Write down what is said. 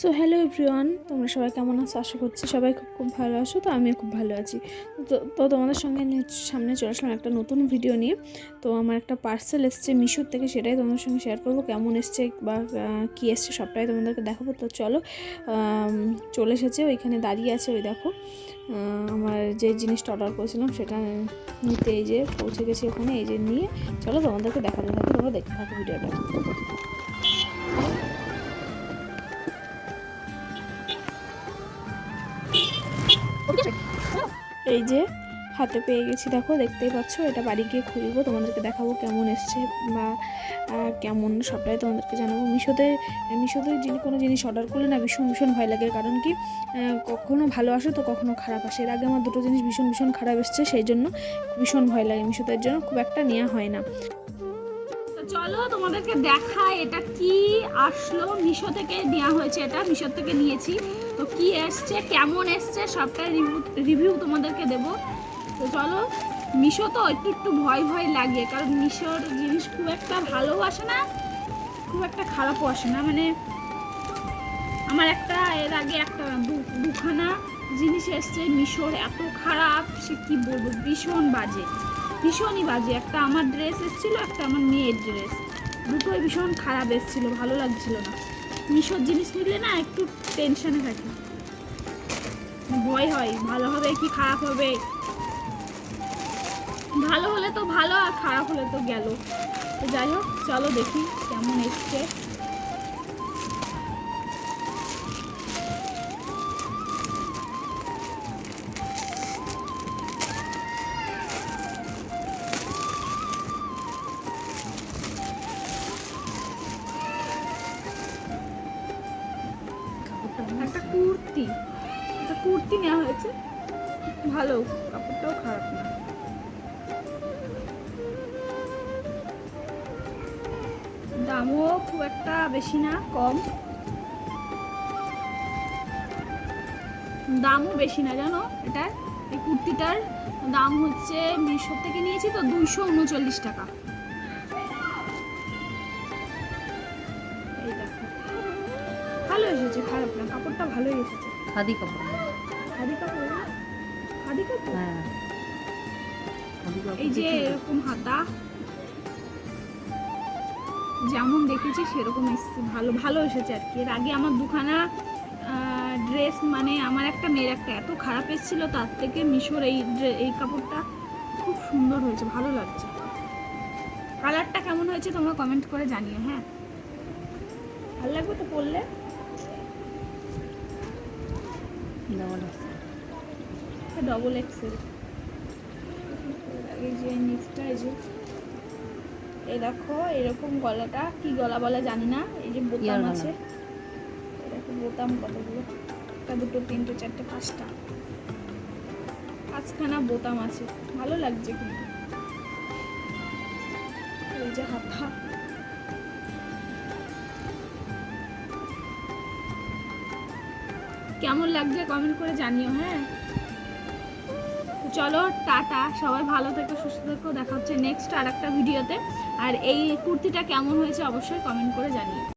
So hello everyone তোমরা সবাই কেমন আছো? আশা করছি সবাই খুব খুব ভালো আছো, তো আমিও খুব ভালো আছি। তো তোমাদের সঙ্গে সামনে চলে আসলাম একটা নতুন ভিডিও নিয়ে। তো আমার একটা পার্সেল এসছে মিশোর থেকে, সেটাই তোমাদের সঙ্গে শেয়ার করব, কেমন এসছে বা কী এসছে সবটাই তোমাদেরকে দেখাবো। তো চলো চলে এসেছে, ওইখানে দাঁড়িয়ে আছে ওই দেখো। আমার যে জিনিসটা অর্ডার করেছিলাম, সেটা নিতে এই যে পৌঁছে গেছি ওখানে, এই যে নিয়ে। চলো তোমাদেরকে দেখাতে থাকি, তোমরা দেখতে থাকো ভিডিওটা এই যে, হাতে পেয়ে গেছি, দেখো, দেখতেই পাচ্ছ, এটা বাড়ি গিয়ে খুলবো, তোমাদেরকে দেখাবো কেমন এসছে বা কেমন সবটাই তোমাদেরকে জানাব। মিশোতে মিশোতে যিনি কোনো জিনিস অর্ডার করলে না ভীষণ ভীষণ ভয় লাগে। কারণ কি কখনো ভালো আসে তো কখনো খারাপ আসে। এর আগে আমার দুটো জিনিস ভীষণ ভীষণ খারাপ এসছে, সেই জন্য ভীষণ ভয় লাগে মিশোতের জন্য খুব একটা নেওয়া হয় না। চলো তোমাদেরকে দেখাই এটা কি আসলো। মিশো থেকে নেওয়া হয়েছে এটা মিশো থেকে নিয়েছি। তো কি এসছে, কেমন এসছে, সবটা রিভিউ তোমাদেরকে দেব। তো চলো, মিশো তো একটু একটু ভয় ভয় লাগে, কারণ মিশোর জিনিস খুব একটা ভালোও আসে না, খুব একটা খারাপও আসে না। মানে আমার একটা, এর আগে একটা দুখানা জিনিস এসছে মিশোর, এত খারাপ, সে কি বলব, ভীষণ বাজে। ভীষণই বাজে। একটা আমার ড্রেস এসেছিল, একটা আমার মেয়ের ড্রেস দুটোই ভীষণ খারাপ এসেছিল, ভালো লাগছিল না। মিশোর জিনিস নিলে না একটু টেনশনে থাকি। ভয় হয়, ভালো হবে কি খারাপ হবে? ভালো হলে তো ভালো আর খারাপ হলে তো গেল। তো যাই হোক, চলো দেখি কেমন এসছে। কুর্তি। একটা কুর্তি নেওয়া হয়েছে। ভালো, কাপড়টাও খারাপ না। দামও খুব একটা বেশি না, কম। দামও বেশি না, জানো? এটা এই কুর্তিটার দাম হচ্ছে মিশো থেকে নিয়েছি তো দুইশো উনচল্লিশ টাকা। ভালো এসেছে খারাপ না কাপড়টা ভালোই এসেছে। খাদি কাপড়। খাদি কাপড় খাদি কাপড়? হ্যাঁ। এই যে এরকম হাতা যেমন দেখেছি সেরকম এসেছে ভালো ভালো এসেছে আর কি। এর আগে আমার দুখানা ড্রেস মানে আমার একটা মেয়ের একটা এত খারাপ এসেছিল তার থেকে মিশোর এই এই কাপড়টা খুব সুন্দর হয়েছে ভালো লাগছে। কালারটা কেমন হয়েছে তোমরা কমেন্ট করে জানিও হ্যাঁ? ভালো লাগবে তো পরলে? Double XL. ডবল এক্সেল এই যে নেক্সটটা এই যে। এই দেখো এরকম গলাটা। কি গলা বলে জানি না। এই যে বোতাম আছে। দেখো বোতাম কতগুলো? একটা দুটো তিনটে চারটে পাঁচটা। পাঁচখানা বোতাম আছে। ভালো লাগছে কিন্তু। এই যে হাতা। কেমন লাগছে কমেন্ট করে জানিও হ্যাঁ? চলো, টাটা, সবাই ভালো থেকো, সুস্থ থেকো, দেখা হচ্ছে নেক্সট আর একটা ভিডিওতে আর এই কুর্তিটা কেমন হয়েছে অবশ্যই কমেন্ট করে জানিও।